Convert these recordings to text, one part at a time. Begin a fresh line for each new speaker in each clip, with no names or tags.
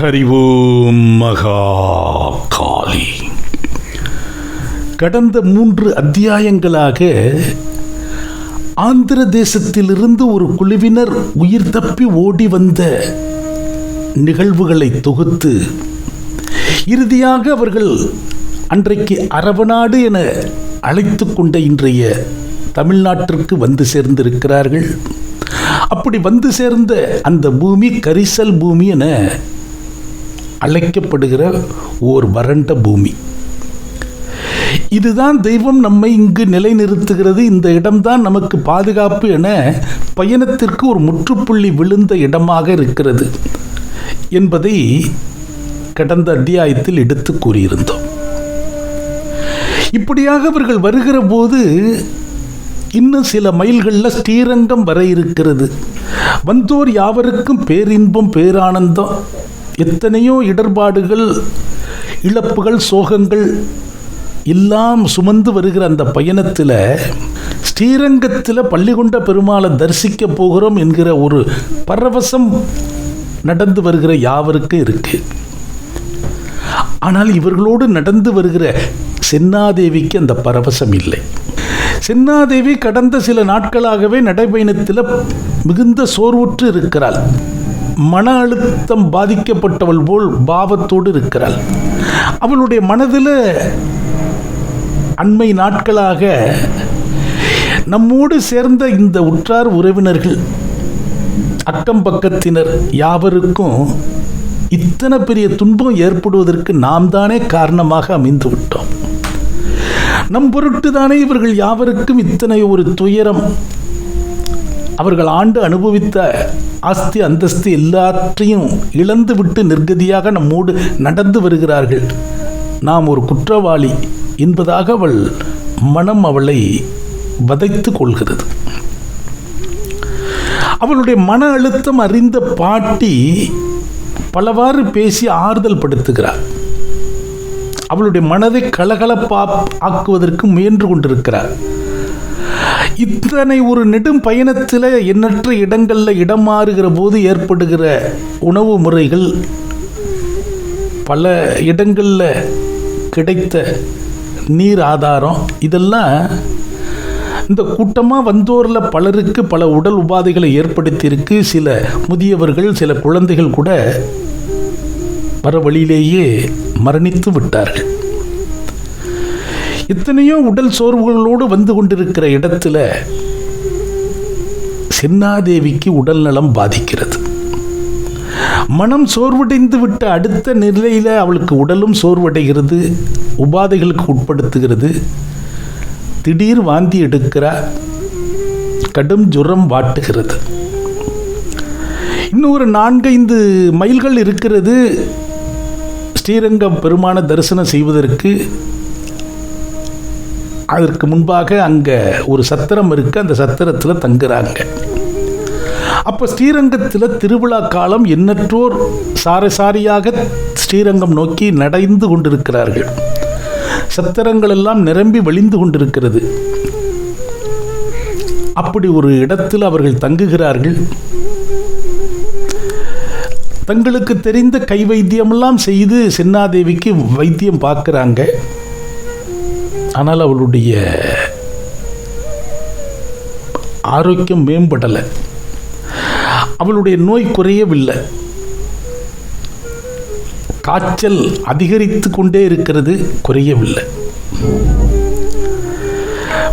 ஹரிவோம் மகா காளி கடந்த மூன்று அத்தியாயங்களாக ஆந்திர தேசத்திலிருந்து ஒரு குழுவினர் உயிர் தப்பி ஓடி வந்த நிகழ்வுகளை தொகுத்து இறுதியாக அவர்கள் அன்றைக்கு அரவநாடு என அழைத்து கொண்ட இன்றைய தமிழ்நாட்டிற்கு வந்து சேர்ந்திருக்கிறார்கள். அப்படி வந்து சேர்ந்த அந்த பூமி கரிசல் பூமி என அழைக்கப்படுகிற ஓர் வறண்ட பூமி. இதுதான் தெய்வம் நம்மை இங்கு நிலைநிறுத்துகிறது. இந்த இடம்தான் நமக்கு பாதுகாப்பு என பயணத்திற்கு ஒரு முற்றுப்புள்ளி விழுந்த இடமாக இருக்கிறது என்பதை கடந்த அத்தியாயத்தில் எடுத்து கூறியிருந்தோம். இப்படியாக அவர்கள் வருகிற போது இன்னும் சில மைல்களில் ஸ்ரீரங்கம் வர இருக்கிறது. வந்தோர் யாவருக்கும் பேரின்பம் பேரானந்தம் எத்தனையோ இடர்பாடுகள் இழப்புகள் சோகங்கள் எல்லாம் சுமந்து வருகிற அந்த பயணத்தில் ஸ்ரீரங்கத்தில் பள்ளிகொண்ட பெருமாளை தரிசிக்க போகிறோம் என்கிற ஒரு பரவசம் நடந்து வருகிற யாவருக்கு இருக்கு. ஆனால் இவர்களோடு நடந்து வருகிற சென்னாதேவிக்கு அந்த பரவசம் இல்லை. சென்னாதேவி கடந்த சில நாட்களாகவே நடைபயணத்தில் மிகுந்த சோர்வுற்று இருக்கிறாள். மன அழுத்தம் பாதிக்கப்பட்டவள் போல் பாவத்தோடு இருக்கிறாள். அவளுடைய மனதில் அண்மை நாட்களாக நம்மோடு சேர்ந்த இந்த உற்றார் உறவினர்கள் அக்கம் பக்கத்தினர் யாவருக்கும் இத்தனை பெரிய துன்பம் ஏற்படுவதற்கு நாம் தானே காரணமாக அமைந்து விட்டோம். நம் பொருட்டு தானே இவர்கள் யாவருக்கும் இத்தனை ஒரு துயரம். அவர்கள் ஆண்டு அனுபவித்த ஆஸ்தி அந்தஸ்து எல்லாற்றையும் இழந்து விட்டு நிர்கதியாக நம்மோடு நடந்து வருகிறார்கள். நாம் ஒரு குற்றவாளி என்பதாக அவள் மனம் அவளை வதைத்து கொள்கிறது. அவளுடைய மன அழுத்தம் அறிந்த பாட்டி பலவாறு பேசி ஆறுதல் படுத்துகிறார் அவளுடைய மனதை கலகலப்பா ஆக்குவதற்கு முயன்று கொண்டிருக்கிறார் இத்தனை ஒரு நெடும் பயணத்தில் எண்ணற்ற இடங்களில் இடம் மாறுகிற போது ஏற்படுகிற உணவு முறைகள் பல இடங்களில் கிடைத்த நீர் ஆதாரம். இதெல்லாம் இந்த கூட்டமாக வந்தோரில் பலருக்கு பல உடல் உபாதைகளை ஏற்படுத்தியிருக்கு. சில முதியவர்கள் சில குழந்தைகள் கூட வர வழியிலேயே மரணித்து விட்டார்கள். எத்தனையோ உடல் சோர்வுகளோடு வந்து கொண்டிருக்கிற இடத்துல சின்னாதேவிக்கு உடல் நலம் பாதிக்கிறது. மனம் சோர்வடைந்து விட்ட அடுத்த நிலையில் அவளுக்கு உடலும் சோர்வடைகிறது உபாதைகளுக்கு உட்படுத்துகிறது. திடீர் வாந்தி எடுக்கிறார் கடும் ஜுரம் வாட்டுகிறது. இன்னும் ஒரு நான்கைந்து மைல்கள் இருக்கிறது. ஸ்ரீரங்கம் பெருமான தரிசனம் செய்வதற்கு அதற்கு முன்பாக அங்கே ஒரு சத்திரம் இருக்குது அந்த சத்திரத்தில் தங்குறாங்க. அப்போ ஸ்ரீரங்கத்தில் திருவிழா காலம் எண்ணற்றோர் சாரசாரியாக ஸ்ரீரங்கம் நோக்கி நடைந்து கொண்டிருக்கிறார்கள். சத்திரங்கள் எல்லாம் நிரம்பி வழிந்து கொண்டிருக்கிறது. அப்படி ஒரு இடத்தில் அவர்கள் தங்குகிறார்கள். தங்களுக்கு தெரிந்த கை வைத்தியமெல்லாம் செய்து சின்னாதேவிக்கு வைத்தியம் பார்க்குறாங்க. ஆனால் அவளுடைய ஆரோக்கியம் மேம்படலை. அவளுடைய நோய் குறையவில்லை. காய்ச்சல் அதிகரித்து கொண்டே இருக்கிறது குறையவில்லை.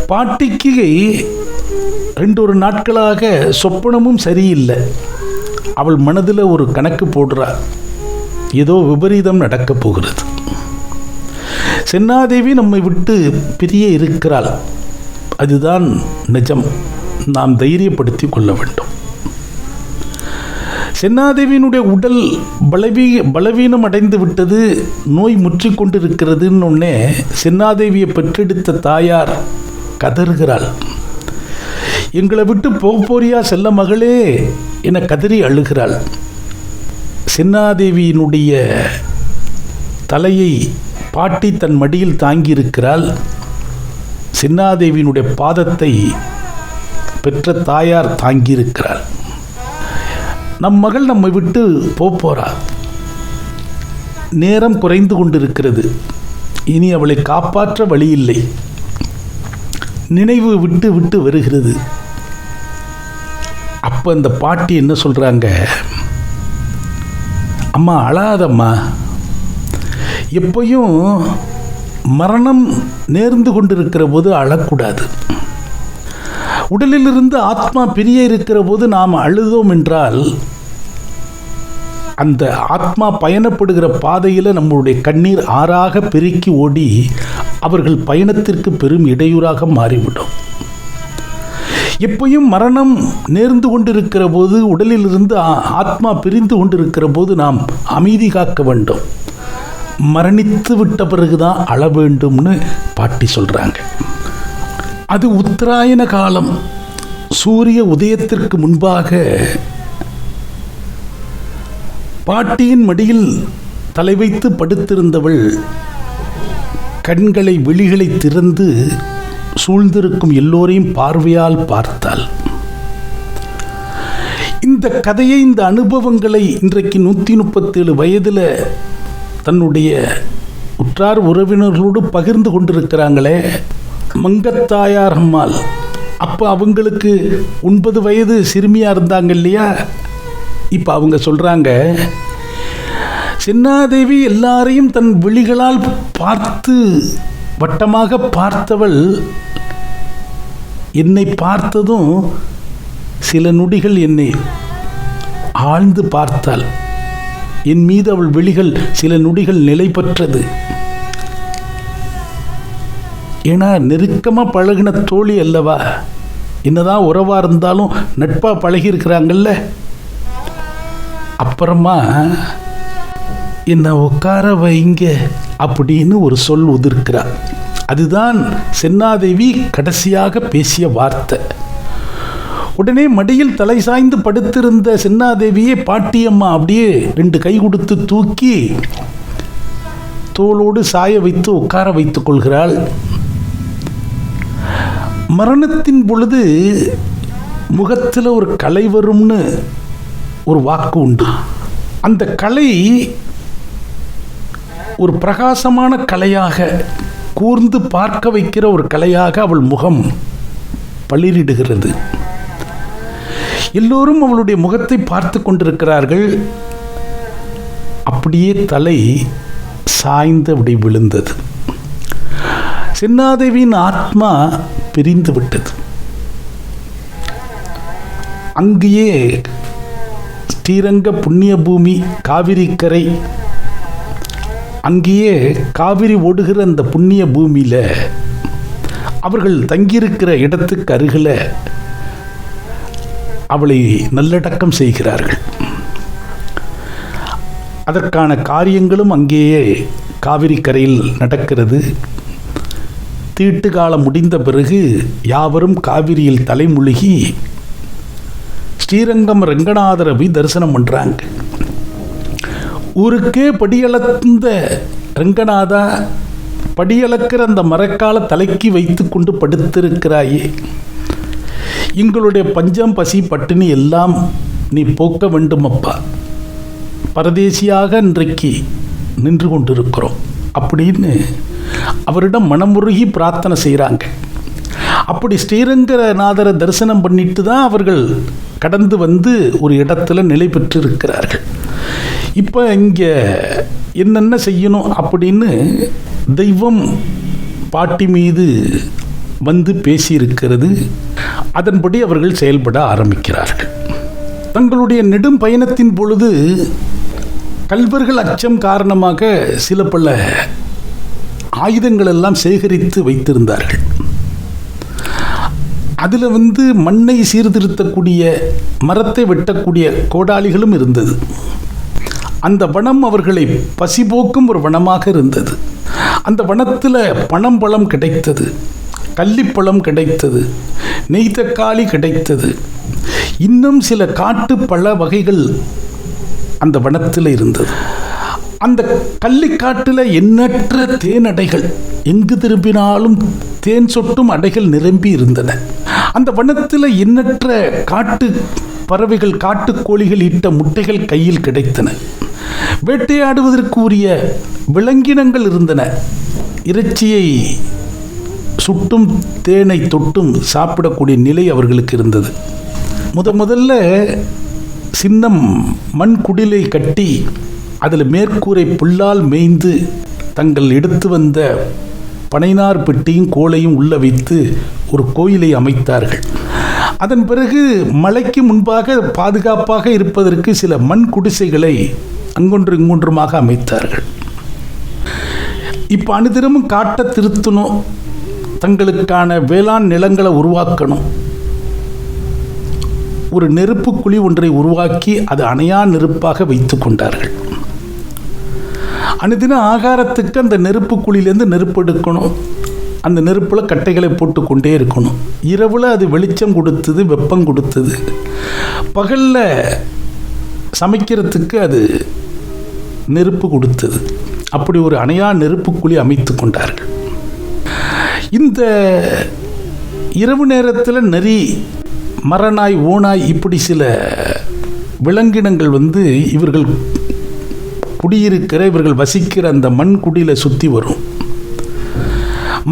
பாட்டிக்கு ரெண்டு ஒரு நாட்களாக சொப்பனமும் சரியில்லை. அவள் மனதில் ஒரு கணக்கு போடுறா. ஏதோ விபரீதம் நடக்கப் போகிறது. சென்னாதேவி நம்மை விட்டு பிரிய இருக்கிறாள். அதுதான் நிஜம். நாம் தைரியப்படுத்தி கொள்ள வேண்டும். சென்னாதேவியினுடைய உடல் பலவீ பலவீனம் அடைந்து விட்டது. நோய் முற்றி கொண்டிருக்கிறதுன்னு ஒன்னே சென்னாதேவியை பெற்றெடுத்த தாயார் கதறுகிறாள். எங்களை விட்டு போக போறியா செல்ல மகளே என கதறி அழுகிறாள். சென்னாதேவியினுடைய தலையை பாட்டி தன் மடியில் தாங்கியிருக்கிறாள். சின்னாதேவியினுடைய பாதத்தை பெற்ற தாயார் தாங்கியிருக்கிறாள். நம் மகள் நம்மை விட்டு போப் போறா நேரம் குறைந்து கொண்டிருக்கிறது. இனி அவளை காப்பாற்ற வழியில்லை. நினைவு விட்டு விட்டு வருகிறது. அப்போ இந்த பாட்டி என்ன சொல்கிறாங்க அம்மா அழாதம்மா. எப்பையும் மரணம் நேர்ந்து கொண்டிருக்கிற போது அழக்கூடாது. உடலிலிருந்து ஆத்மா பிரிய இருக்கிற போது நாம் அழுதோம் என்றால் அந்த ஆத்மா பயணப்படுகிற பாதையில் நம்மளுடைய கண்ணீர் ஆறாக பெருக்கி ஓடி அவர்கள் பயணத்திற்கு பெரும் இடையூறாக மாறிவிடும். எப்பயும் மரணம் நேர்ந்து கொண்டிருக்கிற போது உடலிலிருந்து ஆத்மா பிரிந்து கொண்டிருக்கிற போது நாம் அமைதி காக்க வேண்டும். மரணித்து விட்ட பிறகுதான் அழ வேண்டும்னு பாட்டி சொல்றாங்க. அது உத்தராயண காலம். சூரிய உதயத்திற்கு முன்பாக பாட்டியின் மடியில் தலை வைத்து படுத்திருந்தவள் கண்களை விழிகளை திறந்து சூழ்ந்திருக்கும் எல்லோரையும் பார்வையால் பார்த்தாள். இந்த கதையை இந்த அனுபவங்களை இன்றைக்கு நூற்றி முப்பத்தேழு வயதில் தன்னுடைய உற்றார் உறவினர்களோடு பகிர்ந்து கொண்டிருக்கிறாங்களே மங்கத்தாயார் அம்மாள். அப்போ அவங்களுக்கு ஒன்பது வயது சிறுமியாக இருந்தாங்க இல்லையா? இப்போ அவங்க சொல்கிறாங்க சின்னாதேவி எல்லாரையும் தன் விழிகளால் பார்த்து வட்டமாக பார்த்தவள். என்னை பார்த்ததும் சில நொடிகள் என்னை ஆழ்ந்து பார்த்தாள். என் மீது அவள் விழிகள் சில நொடிகள் நிலை பெற்றது. ஏன்னா நெருக்கமாக பழகின தோழி அல்லவா? என்னதான் உறவாக இருந்தாலும் நட்பாக பழகியிருக்கிறாங்கல்ல? அப்புறமா என்னை உட்கார வைங்க அப்படின்னு ஒரு சொல் உதிர்க்கிறார் அதுதான் சென்னாதேவி கடைசியாக பேசிய வார்த்தை. உடனே மடியில் தலை சாய்ந்து படுத்திருந்த சின்னாதேவியை பாட்டியம்மா அப்படியே ரெண்டு கை கொடுத்து தூக்கி தோளோடு சாய வைத்து உட்கார வைத்துக் கொள்கிறாள். மரணத்தின் பொழுது முகத்தில் ஒரு கலை வரும்னு ஒரு வாக்கு உண்டு. அந்த கலை ஒரு பிரகாசமான கலையாக கூர்ந்து பார்க்க வைக்கிற ஒரு கலையாக அவள் முகம் பளிரிடுகிறது. எல்லோரும் அவளுடைய முகத்தை பார்த்து கொண்டிருக்கிறார்கள். அப்படியே தலை சாய்ந்து அப்படி விழுந்தது. சின்னாதேவியின் ஆத்மா பிரிந்து விட்டது. அங்கேயே ஸ்ரீரங்க புண்ணிய பூமி காவிரி கரை அங்கேயே காவிரி ஓடுகிற அந்த புண்ணிய பூமியில் அவர்கள் தங்கியிருக்கிற இடத்துக்கு அருகில் அவளை நல்லடக்கம் செய்கிறார்கள். அதற்கான காரியங்களும் அங்கேயே காவிரி கரையில் நடக்கிறது. தீட்டு காலம் முடிந்த பிறகு யாவரும் காவிரியில் தலைமுழுகி ஸ்ரீரங்கம் ரங்கநாதரை போய் தரிசனம் பண்ணுறாங்க ஊருக்கே படியளந்த ரங்கநாதா படியளக்கிற அந்த மரக்கால தலைக்கு வைத்து கொண்டு படுத்திருக்கிறாயே. எங்களுடைய பஞ்சம் பசி பட்டினி எல்லாம் நீ போக்க வேண்டுமப்பா. பரதேசியாக இன்றைக்கு நின்று கொண்டிருக்கிறோம். அப்படின்னு அவரிடம் மனமுருகி பிரார்த்தனை செய்கிறாங்க அப்படி ஸ்ரீரங்கநாதரை தரிசனம் பண்ணிட்டு தான் அவர்கள் கடந்து வந்து ஒரு இடத்துல நிலை பெற்று இருக்கிறார்கள் இப்போ இங்கே என்னென்ன செய்யணும் அப்படின்னு தெய்வம் பாட்டி மீது வந்து பேசியிருக்கிறது அதன்படி அவர்கள் செயல்பட ஆரம்பிக்கிறார்கள். தங்களுடைய நெடும் பயணத்தின் பொழுது கல்வர்கள் அச்சம் காரணமாக சில பல ஆயுதங்கள் எல்லாம் சேகரித்து வைத்திருந்தார்கள். அதில் வந்து மண்ணை சீர்திருத்தக்கூடிய மரத்தை வெட்டக்கூடிய கோடாளிகளும் இருந்தது. அந்த வனம் அவர்களை பசிபோக்கும் ஒரு வனமாக இருந்தது. அந்த வனத்தில் பணம் பழம் கிடைத்தது. கள்ளிப்பழம் கிடைத்தது நெய்தக்காளி கிடைத்தது. இன்னும் சில காட்டு பழ வகைகள் அந்த வனத்தில் இருந்தது. அந்த கள்ளிக்காட்டில் எண்ணற்ற தேன் அடைகள் எங்கு திரும்பினாலும் தேன் சொட்டும் அடைகள் நிரம்பி இருந்தன. அந்த வனத்தில் எண்ணற்ற காட்டு பறவைகள் காட்டுக்கோழிகள் இட்ட முட்டைகள் கையில் கிடைத்தன. வேட்டையாடுவதற்கு உரிய விலங்கினங்கள் இருந்தன. இறைச்சியை சுட்டும் தேனை தொட்டும் சாப்பிடக்கூடிய நிலை அவர்களுக்கு இருந்தது. முத முதல்ல சின்னம் மண் குடிலை கட்டி அதில் மேற்கூரை புல்லால் மேய்ந்து தங்கள் எடுத்து வந்த பனைனார் பெட்டியும் கோலையும் உள்ள வைத்து ஒரு கோயிலை அமைத்தார்கள். அதன் பிறகு மழைக்கு முன்பாக பாதுகாப்பாக இருப்பதற்கு சில மண் குடிசைகளை அங்கொன்று இங்கொன்றுமாக அமைத்தார்கள். இப்போ அனுதினமும் காட்ட திருத்தணும். தங்களுக்கான வேளாண் நிலங்களை உருவாக்கணும். ஒரு நெருப்பு குழி ஒன்றை உருவாக்கி அது அணையா நெருப்பாக வைத்து கொண்டார்கள். அனுதின ஆகாரத்துக்கு அந்த நெருப்பு குழியிலேருந்து நெருப்பு எடுக்கணும். அந்த நெருப்பில் கட்டைகளை போட்டு கொண்டே இருக்கணும். இரவில் அது வெளிச்சம் கொடுத்தது வெப்பம் கொடுத்தது. பகலில் சமைக்கிறதுக்கு அது நெருப்பு கொடுத்தது. அப்படி ஒரு அணையா நெருப்பு குழி அமைத்து கொண்டார்கள். இந்த இரவு நேரத்தில் நரி மரநாய் ஓனாய் இப்படி சில விலங்கினங்கள் வந்து இவர்கள் குடியிருக்கிற இவர்கள் வசிக்கிற அந்த மண் குடியில் சுற்றி வரும்.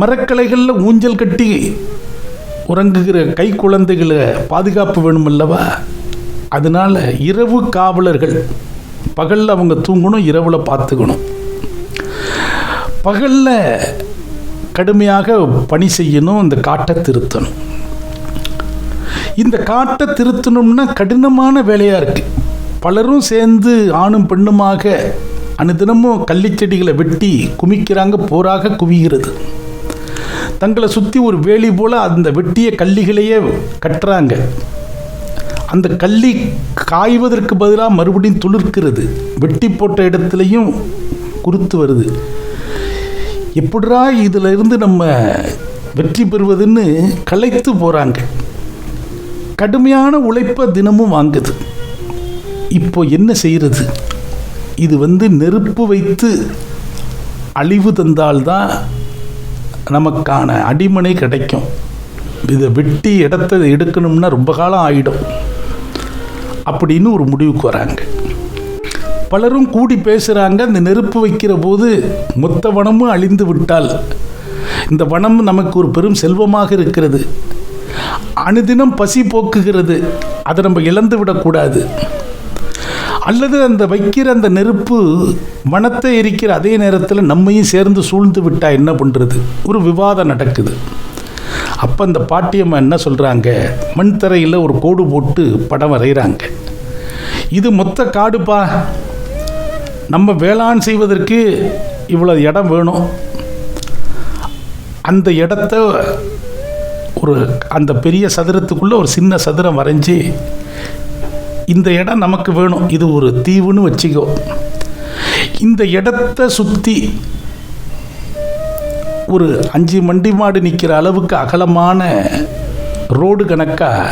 மரக்கலைகளில் ஊஞ்சல் கட்டி உறங்குகிற கை குழந்தைகளை பாதுகாப்பு வேணும் அல்லவா? அதனால் இரவு காவலர்கள் பகலில் அவங்க தூங்கணும் இரவில் பார்த்துக்கணும். பகலில் கடுமையாக பணி செய்யணும் இந்த காட்டை திருத்தணும். இந்த காட்டை திருத்தணும்னா கடினமான வேலையாக இருக்குது பலரும் சேர்ந்து ஆணும் பெண்ணுமாக அனுதினமும் கள்ளிச்செடிகளை வெட்டி குமிக்கிறாங்க போராக குவிகிறது. தங்களை சுற்றி ஒரு வேலி போல் அந்த வெட்டிய கள்ளிகளையே கட்டுறாங்க. அந்த கள்ளி காய்வதற்கு பதிலாக மறுபடியும் துளிர்க்கிறது. வெட்டி போட்ட இடத்துலையும் குருத்து வருது. எப்படிரா இதில் இருந்து நம்ம வெற்றி பெறுவதுன்னு களைத்து போகிறாங்க கடுமையான உழைப்பை தினமும் வாங்குது. இப்போ என்ன செய்கிறது இது வந்து நெருப்பு வைத்து அழிவு தந்தால்தான் நமக்கான அடிமனை கிடைக்கும். இதை வெட்டி இடத்த எடுக்கணும்னா ரொம்ப காலம் ஆகிடும் அப்படின்னு ஒரு முடிவுக்கு வராங்க. பலரும் கூடி பேசுகிறாங்க இந்த நெருப்பு வைக்கிற போது மொத்த வனமும் அழிந்து விட்டால் இந்த வனம் நமக்கு ஒரு பெரும் செல்வமாக இருக்கிறது. அனுதினம் பசி போக்குகிறது. அதை நம்ம இழந்து விடக்கூடாது அல்லது அந்த வைக்கிற அந்த நெருப்பு வனத்தை எரிக்கிற அதே நேரத்தில் நம்மையும் சேர்ந்து சூழ்ந்து விட்டால் என்ன பண்ணுறது ஒரு விவாதம் நடக்குது. அப்போ அந்த பாட்டியம்மா என்ன சொல்கிறாங்க மண் தரையில் ஒரு கோடு போட்டு படம் வரைகிறாங்க இது மொத்த காடுப்பா. நம்ம வேளாண் செய்வதற்கு இவ்வளோ இடம் வேணும். அந்த இடத்த ஒரு அந்த பெரிய சதுரத்துக்குள்ளே ஒரு சின்ன சதுரம் வரைஞ்சி இந்த இடம் நமக்கு வேணும். இது ஒரு தீவுன்னு வச்சுக்கோ. இந்த இடத்த சுற்றி ஒரு அஞ்சு மண்டி மாடு நிற்கிற அளவுக்கு அகலமான ரோடு கணக்காக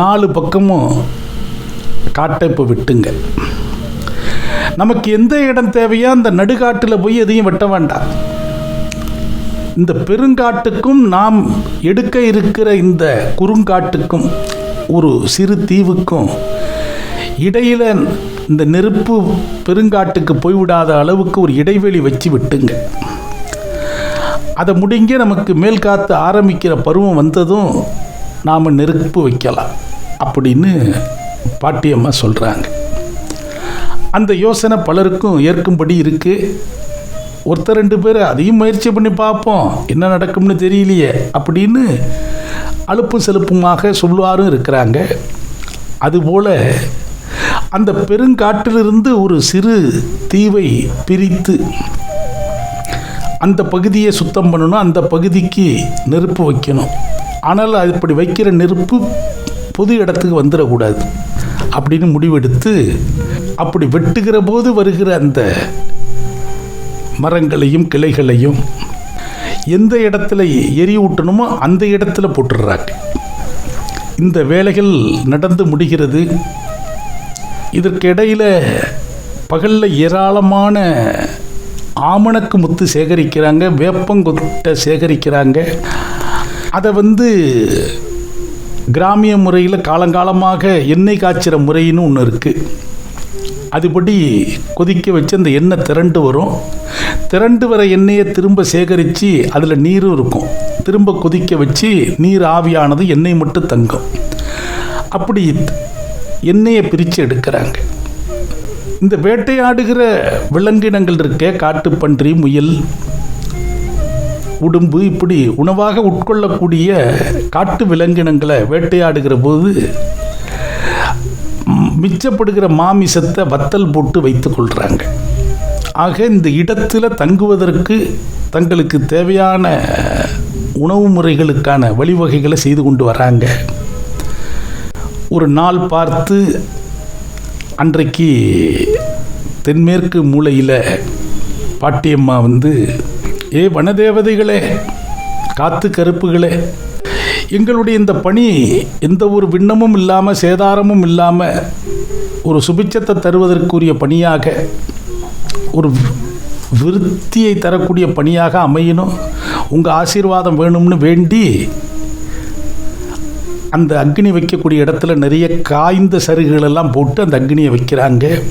நாலு பக்கமும் காட்டை இப்போ விட்டுங்க. நமக்கு எந்த இடம் தேவையோ அந்த நடுக்காட்டில் போய் எதையும் வெட்ட வேண்டாம். இந்த பெருங்காட்டுக்கும் நாம் எடுக்க இருக்கிற இந்த குறுங்காட்டுக்கும் ஒரு சிறு தீவுக்கும் இடையில இந்த நெருப்பு பெருங்காட்டுக்கு போய்விடாத அளவுக்கு ஒரு இடைவெளி வச்சு விட்டுங்க. அதை முடிங்க நமக்கு மேல் காத்து ஆரம்பிக்கிற பருவம் வந்ததும் நாம் நெருப்பு வைக்கலாம். அப்படின்னு பாட்டியம்மா சொல்கிறாங்க அந்த யோசனை பலருக்கும் ஏற்கும்படி இருக்குது ஒருத்தர் ரெண்டு பேர் அதையும் முயற்சி பண்ணி பார்ப்போம். என்ன நடக்கும்னு தெரியலையே. அப்படின்னு அலுப்பும் செலுப்புமாக சொல்லுவாரும் இருக்கிறாங்க. அதுபோல் அந்த பெருங்காட்டிலிருந்து ஒரு சிறு தீவை பிரித்து அந்த பகுதியை சுத்தம் பண்ணணும். அந்த பகுதிக்கு நெருப்பு வைக்கணும். ஆனால் அது இப்படி வைக்கிற நெருப்பு பொது இடத்துக்கு வந்துடக்கூடாது. அப்படின்னு முடிவெடுத்து அப்படி வெட்டுகிற போது வருகிற அந்த மரங்களையும் கிளைகளையும் எந்த இடத்துல எரியூட்டணுமோ அந்த இடத்துல போட்டுடுறாங்க. இந்த வேலைகள் நடந்து முடிகிறது. இதற்கு இடையில் பகலில் ஏராளமான ஆமணக்கு முத்து சேகரிக்கிறாங்க வேப்பங்கொட்டை சேகரிக்கிறாங்க. அதை வந்து கிராமிய முறையில் காலங்காலமாக எண்ணெய் காய்ச்சிற முறைன்னு ஒன்று இருக்குது அதுபடி கொதிக்க வச்சு அந்த எண்ணெய் திரண்டு வரும். திரண்டு வர எண்ணெயை திரும்ப சேகரித்து அதில் நீரும் இருக்கும். திரும்ப கொதிக்க வச்சு நீர் ஆவியானது எண்ணெய் மட்டும் தங்கும். அப்படி எண்ணெயை பிரித்து எடுக்கிறாங்க. இந்த வேட்டையாடுகிற விலங்கினங்கள் இருக்க காட்டுப்பன்றி முயல் உடும்பு இப்படி உணவாக உட்கொள்ளக்கூடிய காட்டு விலங்கினங்களை வேட்டையாடுகிற போது மிச்சப்படுகிற மாமிசத்தை வத்தல் போட்டு வைத்துக் கொள்கிறாங்க ஆக இந்த இடத்துல தங்குவதற்கு தங்களுக்கு தேவையான உணவு முறைகளுக்கான வழிவகைகளை செய்து கொண்டு வராங்க. ஒரு நாள் பார்த்து அன்றைக்கு தென்மேற்கு மூலையில் பாட்டியம்மா வந்து ஏ வனதேவதைகளே காத்து கருப்புகளே எங்களுடைய இந்த பணி எந்த ஒரு விண்ணமும் இல்லாமல் சேதாரமும் இல்லாமல் ஒரு சுபிச்சத்தை தருவதற்குரிய பணியாக ஒரு விருத்தியை தரக்கூடிய பணியாக அமையணும். உங்கள் ஆசீர்வாதம் வேணும்னு வேண்டி அந்த அக்னி வைக்கக்கூடிய இடத்துல நிறைய காய்ந்த சருகுகளெல்லாம் போட்டு அந்த அக்னியை வைக்கிறாங்க.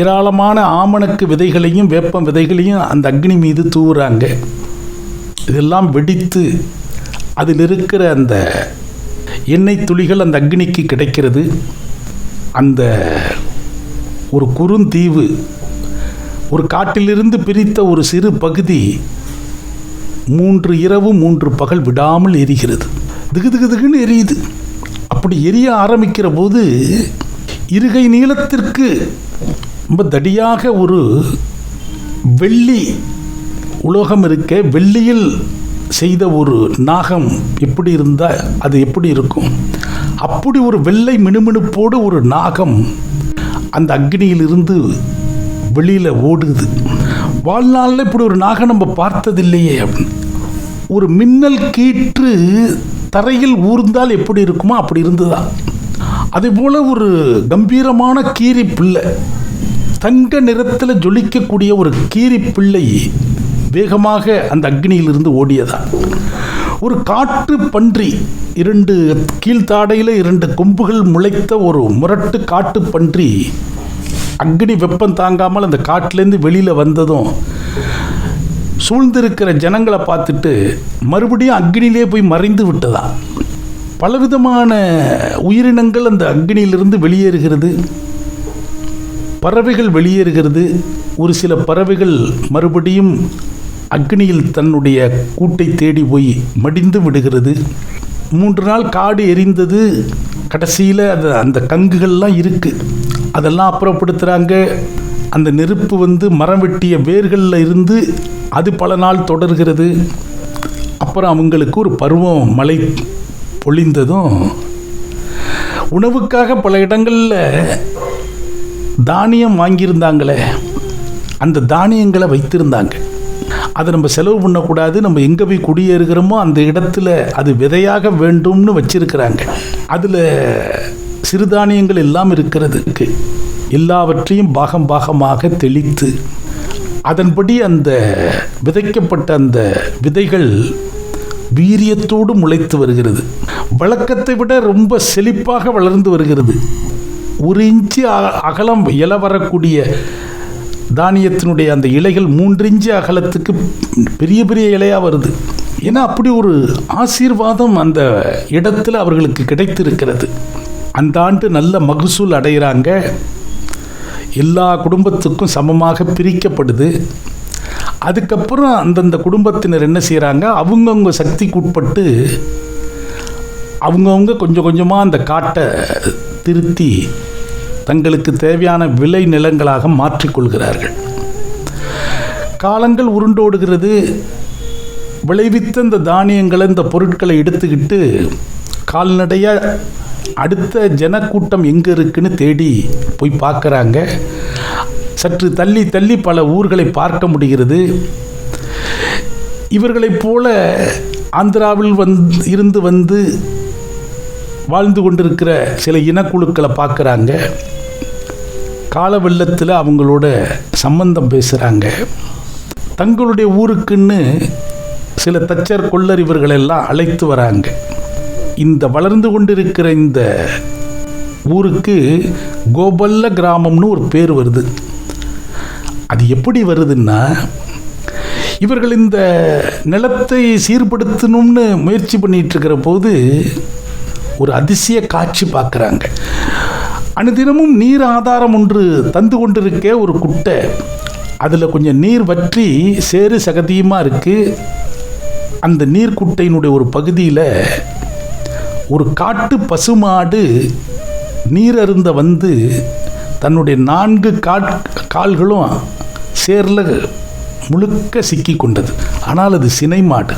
ஏராளமான ஆமணக்கு விதைகளையும் வேப்பம் விதைகளையும் அந்த அக்னி மீது தூவுறாங்க. இதெல்லாம் வெடித்து அதில் இருக்கிற அந்த எண்ணெய் துளிகள் அந்த அக்னிக்கு கிடைக்கிறது. அந்த ஒரு குறுந்தீவு ஒரு காட்டிலிருந்து பிரித்த ஒரு சிறு பகுதி மூன்று இரவு மூன்று பகல் விடாமல் எரிகிறது. திகு திகு திகுன்னு எரியுது. அப்படி எரிய ஆரம்பிக்கிற போது இருகை நீளத்திற்கு ரொம்ப தடியாக ஒரு வெள்ளி உலோகம் இருக்க வெள்ளியில் செய்த ஒரு நாகம் எப்படி இருந்தால் அது எப்படி இருக்கும்? அப்படி ஒரு வெள்ளை மினுமினுப்போடு ஒரு நாகம் அந்த அக்னியிலிருந்து வெளியில் ஓடுது. வாழ்நாளில் இப்படி ஒரு நாகம் நம்ம பார்த்ததில்லையே. அப்படின்னு ஒரு மின்னல் கீற்று தரையில் ஊர்ந்தால் எப்படி இருக்குமோ அப்படி இருந்துதான். அதே போல் ஒரு கம்பீரமான கீரி பிள்ளை தங்க நிறத்தில் ஜொலிக்கக்கூடிய ஒரு கீரி பிள்ளை வேகமாக அந்த அக்னியிலிருந்து ஓடியதா ஒரு காட்டு பன்றி இரண்டு கீழ்த்தாடையில் இரண்டு கொம்புகள் முளைத்த ஒரு முரட்டு காட்டு பன்றி அக்னி வெப்பம் தாங்காமல் அந்த காட்டிலேருந்து வெளியில் வந்ததும் சூழ்ந்திருக்கிற ஜனங்களை பார்த்துட்டு மறுபடியும் அக்னியிலே போய் மறைந்து விட்டதா பலவிதமான உயிரினங்கள் அந்த அக்னியிலிருந்து வெளியேறுகிறது. பறவைகள் வெளியேறுகிறது. ஒரு சில பறவைகள் மறுபடியும் அக்னியில் தன்னுடைய கூட்டை தேடி போய் மடிந்து விடுகிறது. மூன்று நாள் காடு எரிந்தது. கடைசியில் அது அந்த கங்குகள்லாம் இருக்குது அதெல்லாம் அப்புறப்படுத்துகிறாங்க அந்த நெருப்பு வந்து மரம் வெட்டிய வேர்களில் இருந்து அது பல நாள் தொடர்கிறது. அப்புறம் அவங்களுக்கு ஒரு பருவம் மழை பொழிந்ததும் உணவுக்காக பல இடங்களில் தானியம் வாங்கியிருந்தாங்களே. அந்த தானியங்களை வைத்திருந்தாங்க. அதை நம்ம செலவு பண்ணக்கூடாது. நம்ம எங்கே போய் குடியேறுகிறோமோ அந்த இடத்துல அது விதையாக வேண்டும்னு வச்சிருக்கிறாங்க. அதில் சிறுதானியங்கள் எல்லாம் இருக்கிறதுக்கு எல்லாவற்றையும் பாகம் பாகமாக தெளித்து அதன்படி அந்த விதைக்கப்பட்ட அந்த விதைகள் வீரியத்தோடு முளைத்து வருகிறது. வழக்கத்தை விட ரொம்ப செழிப்பாக வளர்ந்து வருகிறது. ஒரு இன்ச்சு அ- அகலம் இல வரக்கூடிய தானியத்தினுடைய அந்த இலைகள் மூன்று அகலத்துக்கு பெரிய பெரிய இலையாக வருது. ஏன்னா அப்படி ஒரு ஆசீர்வாதம் அந்த இடத்துல அவர்களுக்கு கிடைத்திருக்கிறது. அந்த ஆண்டு நல்ல மகசூல் அடைகிறாங்க எல்லா குடும்பத்துக்கும் சமமாக பிரிக்கப்படுது. அதுக்கப்புறம் அந்தந்த குடும்பத்தினர் என்ன செய்கிறாங்க அவங்கவுங்க சக்திக்கு உட்பட்டு அவங்கவுங்க கொஞ்சம் கொஞ்சமாக அந்த காட்டை திருத்தி தங்களுக்கு தேவையான விளை நிலங்களாக மாற்றிக்கொள்கிறார்கள். காலங்கள் உருண்டோடுகிறது. விளைவித்த இந்த தானியங்களை இந்த பொருட்களை எடுத்துக்கிட்டு கால்நடையாக அடுத்த ஜனக்கூட்டம் எங்கே இருக்குன்னு தேடி போய் பார்க்குறாங்க. சற்று தள்ளி தள்ளி பல ஊர்களை பார்க்க முடிகிறது. இவர்களைப் போல ஆந்திராவில் வந் இருந்து வந்து வாழ்ந்து கொண்டிருக்கிற சில இனக்குழுக்களை பார்க்குறாங்க. கால வெள்ளத்தில் அவங்களோட சம்பந்தம் பேசுகிறாங்க தங்களுடைய ஊருக்குன்னு சில தச்சர் கொள்ளர் இவர்களெல்லாம் அழைத்து வராங்க. இந்த வளர்ந்து கொண்டிருக்கிற இந்த ஊருக்கு கோபல்ல கிராமம்னு ஒரு பேர் வருது. அது எப்படி வருதுன்னா இவர்கள் இந்த நிலத்தை சீர்படுத்தணும்னு முயற்சி பண்ணிட்டு இருக்கிற போது ஒரு அதிசய காட்சி பார்க்குறாங்க. அனுதினமும் நீர் ஆதாரம் ஒன்று தந்து கொண்டிருக்க ஒரு குட்டை. அதில் கொஞ்சம் நீர் வற்றி சேறு சகதியுமாக இருக்குது அந்த நீர்க்குட்டையினுடைய ஒரு பகுதியில் ஒரு காட்டு பசுமாடு நீர் அருந்த வந்து தன்னுடைய நான்கு காட் கால்களும் சேர்ல முழுக்க சிக்கி கொண்டது. ஆனால் அது சினை மாடு.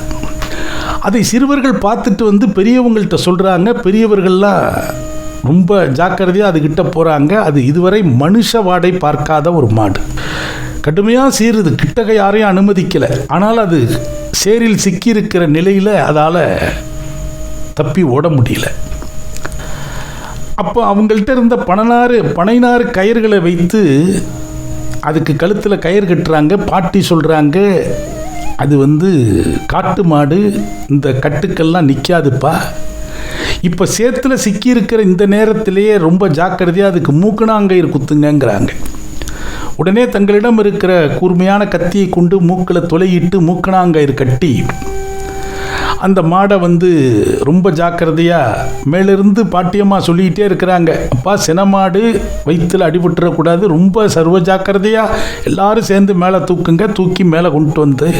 அதை சிறுவர்கள் பார்த்துட்டு வந்து பெரியவங்கள்ட்ட சொல்கிறாங்க பெரியவர்கள்லாம் ரொம்ப ஜாக்கிரதையாக அதுக்கிட்ட போகிறாங்க அது இதுவரை மனுஷ வாடை பார்க்காத ஒரு மாடு. கடுமையாக சீருது கிட்டக யாரையும் அனுமதிக்கலை. ஆனால் அது சேரில் சிக்கியிருக்கிற நிலையில் அதால் தப்பி ஓட முடியல. அப்போ அவங்கள்ட்ட இருந்த பணநாறு பனைநாறு கயிறுகளை வைத்து அதுக்கு கழுத்தில் கயிறு கட்டுறாங்க. பாட்டி சொல்கிறாங்க அது வந்து காட்டு மாடு. இந்த கட்டுக்கள்லாம் நிற்காதுப்பா இப்போ சேத்துல சிக்கியிருக்கிற இந்த நேரத்திலேயே ரொம்ப ஜாக்கிரதையாக அதுக்கு மூக்கணாங்கயிறு குத்துங்கிறாங்க உடனே தங்களிடம் இருக்கிற கூர்மையான கத்தியை கொண்டு மூக்கில் தொலையிட்டு மூக்கணாங்கயிறு கட்டி. அந்த மாடை வந்து ரொம்ப ஜாக்கிரதையாக மேலிருந்து பாட்டியம்மா சொல்லிக்கிட்டே இருக்கிறாங்க. அப்பா சினமாடு வயிற்றில் அடிபட்டுறக்கூடாது ரொம்ப சர்வ ஜாக்கிரதையாக எல்லாரும் சேர்ந்து மேலே தூக்குங்க தூக்கி மேலே கொண்டு வந்து.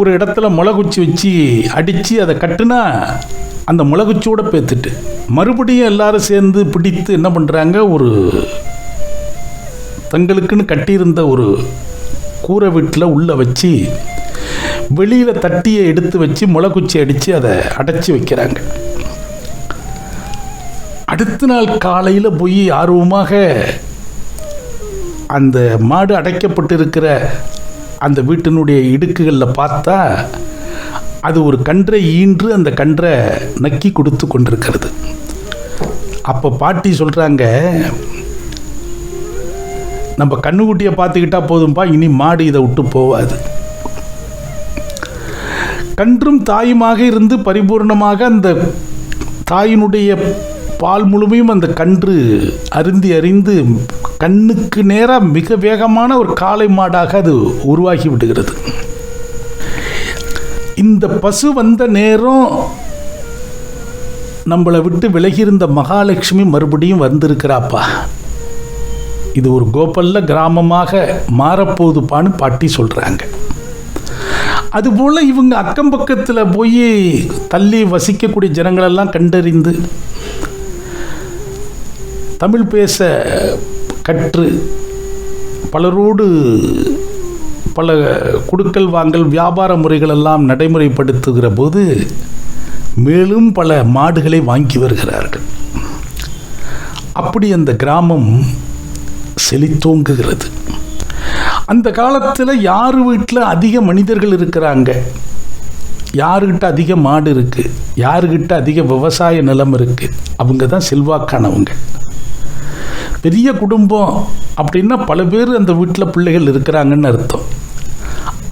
ஒரு இடத்துல மிளகுச்சி வச்சு அடித்து அதை கட்டுனா அந்த முளைகுச்சியோட பேத்துட்டு. மறுபடியும் எல்லாரும் சேர்ந்து பிடித்து என்ன பண்ணுறாங்க ஒரு தங்களுக்குன்னு கட்டியிருந்த ஒரு கூரை வீட்டில் உள்ளே வச்சு வெளியில் தட்டியை எடுத்து வச்சு முளைக்குச்சி அடித்து அதை அடைச்சி வைக்கிறாங்க. அடுத்த நாள் காலையில் போய் ஆர்வமாக அந்த மாடு அடைக்கப்பட்டிருக்கிற அந்த வீட்டினுடைய இடுக்குகளில் பார்த்தா அது ஒரு கன்றை ஈன்று அந்த கன்றை நக்கி கொடுத்து கொண்டிருக்கிறது. அப்போ பாட்டி சொல்கிறாங்க நம்ம கண்ணுக்குட்டியை பார்த்துக்கிட்டா போதும்பா இனி மாடு இதை விட்டு போவாது. கன்றும் தாயுமாக இருந்து பரிபூர்ணமாக அந்த தாயினுடைய பால் முழுமையும் அந்த கன்று அருந்தி அறிந்து கண்ணுக்கு நேராக மிக வேகமான ஒரு காளை மாடாக அது உருவாகி விடுகிறது. இந்த பசு வந்த நேரம் நம்மளை விட்டு விலகியிருந்த மகாலட்சுமி மறுபடியும் வந்திருக்கிறாப்பா. இது ஒரு கோபல்ல கிராமமாக மாறப்போகுதுப்பான்னு பாட்டி சொல்கிறாங்க அதுபோல் இவங்க அக்கம் பக்கத்தில் போய் தள்ளி வசிக்கக்கூடிய ஜனங்களெல்லாம் கண்டறிந்து தமிழ் பேச கற்று பலரோடு பல குடுக்கல் வாங்கல் வியாபார முறைகளெல்லாம் நடைமுறைப்படுத்துகிற போது மேலும் பல மாடுகளை வாங்கி வருகிறார்கள். அப்படி அந்த கிராமம் செழித்தோங்குகிறது. அந்த காலத்தில் யார் வீட்டில் அதிக மனிதர்கள் இருக்கிறாங்க? யாருக்கிட்ட அதிக மாடு இருக்குது யாருக்கிட்ட அதிக விவசாய நிலம் இருக்குது அவங்க தான் செல்வாக்கானவங்க. பெரிய குடும்பம் அப்படின்னா பல பேர் அந்த வீட்டில் பிள்ளைகள் இருக்கிறாங்கன்னு அர்த்தம்.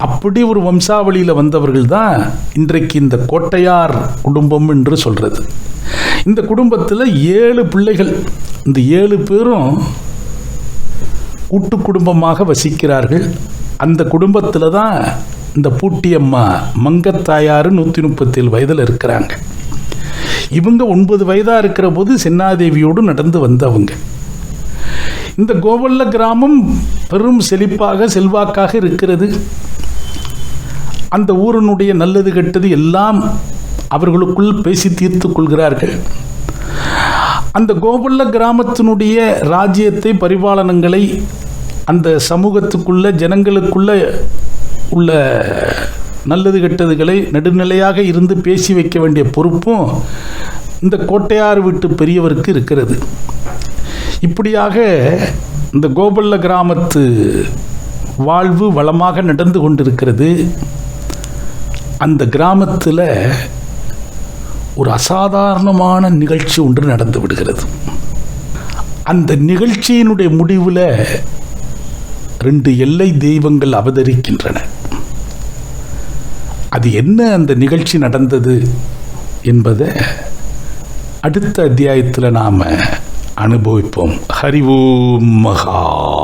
அப்படி ஒரு வம்சாவளியில் வந்தவர்கள் தான் இன்றைக்கு இந்த கோட்டையார் குடும்பம் என்று சொல்கிறது இந்த குடும்பத்தில் ஏழு பிள்ளைகள் இந்த ஏழு பேரும் கூட்டு குடும்பமாக வசிக்கிறார்கள். அந்த குடும்பத்தில் தான் இந்த பூட்டியம்மா மங்கத்தாயார் நூற்றி முப்பத்தேழு வயதில் இருக்கிறாங்க. இவங்க ஒன்பது வயதாக இருக்கிற போது சென்னாதேவியோடு நடந்து வந்தவங்க. இந்த கோவல்ல கிராமம் பெரும் செழிப்பாக செல்வாக்காக இருக்கிறது. அந்த ஊரினுடைய நல்லது கெட்டது எல்லாம் அவர்களுக்குள் பேசி தீர்த்து கொள்கிறார்கள். அந்த கோபல்ல கிராமத்தினுடைய ராஜ்யத்தை பரிபாலனங்களை அந்த சமூகத்துக்குள்ள ஜனங்களுக்குள்ள உள்ள நல்லது கெட்டதுகளை நடுநிலையாக இருந்து பேசி வைக்க வேண்டிய பொறுப்பும் இந்த கோட்டையார் வீட்டு பெரியவருக்கு இருக்கிறது. இப்படியாக இந்த கோபல்ல கிராமத்து வாழ்வு வளமாக நடந்து கொண்டிருக்கிறது. அந்த கிராமத்தில் ஒரு அசாதாரணமான நிகழ்ச்சி ஒன்று நடந்து விடுகிறது. அந்த நிகழ்ச்சியினுடைய முடிவில் ரெண்டு எல்லை தெய்வங்கள் அவதரிக்கின்றன. அது என்ன அந்த நிகழ்ச்சி நடந்தது என்பதை அடுத்த அத்தியாயத்தில் நாம் அனுபவிப்போம். ஹரிவோம் மகா.